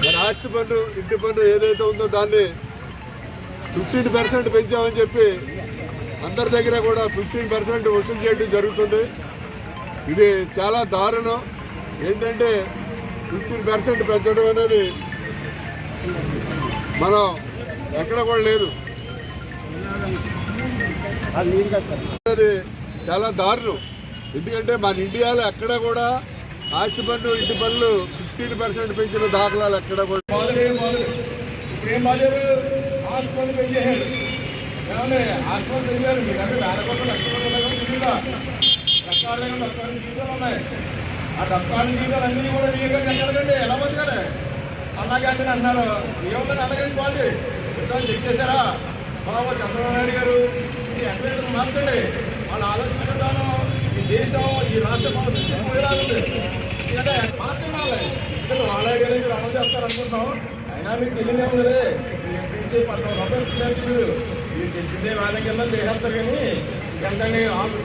మన ఆస్తి పన్ను ఇంటి పన్ను ఏదైతే ఉందో దాన్ని ఫిఫ్టీన్ పర్సెంట్ పెంచామని చెప్పి అందరి దగ్గర కూడా ఫిఫ్టీన్ పర్సెంట్ వసూలు చేయడం జరుగుతుంది. ఇది చాలా దారుణం. ఏంటంటే ఫిఫ్టీన్ పర్సెంట్ పెంచడం అనేది మనం ఎక్కడ కూడా లేదు. అది చాలా దారుణం. ఎందుకంటే మన ఇండియాలో ఎక్కడ కూడా ఆస్తి పన్ను ఇంటి పనులు ఫిఫ్టీన్ పర్సెంట్ పెంచిన దాఖలాలు ఎక్కడ కూడా బాధలేదు బాధలేదు హాస్పిటల్ పెంచేశారు ఏమండి హాస్పిటల్ పెంచారు మీరంటే వేల కోట్ల లక్షల కోట్ల దగ్గర తిరుగుతా డక్కాడ దగ్గర డక్కాడ జీవితాలు ఉన్నాయి. ఆ డక్కాడ జీవితాలు అన్నీ కూడా మీ దగ్గర కట్టాలండి ఎలా బతకాలి? అలాగే అంటే అన్నారు ఏముందని అలాగే వాళ్ళు. యుద్ధాలు చెక్ చేశారా? బాబు చంద్రబాబు నాయుడు గారు ఈ అడ్వైజర్ మార్చండి. వాళ్ళ ఆలోచన విధానం ఈ దేశం ఈ రాష్ట్ర భవిష్యత్తు పోయేలాగుంది ఎందుకంటే మార్చండి వాళ్ళే ఇక్కడ వాళ్ళే గారు మీరు అమలు చేస్తారు అనుకుంటున్నాం అయినా మీకు తెలియదే ఉంది మీరు పద్నాలుగు రూపాయలు ఇస్తున్నారు మీరు మీరు చెప్పిందే వాదం కింద చేసేస్తారు కానీ ఎంతండి ఆరు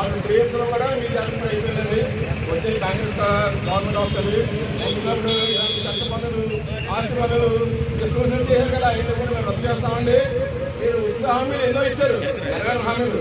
ఆరు త్రీ ఇయర్స్లో కూడా మీ జాతర అయిపోయిందండి. వచ్చే కాంగ్రెస్ గవర్నమెంట్ వస్తుంది. వచ్చినప్పుడు ఇలాంటి చట్ట పనులు ఆస్తి పనులు ఇష్టం చేశారు కదా అయినా కూడా మేము రద్దు చేస్తామండి. మీరు ఉచిత హామీలు ఎన్నో ఇచ్చారు. నెరవేరు హామీలు.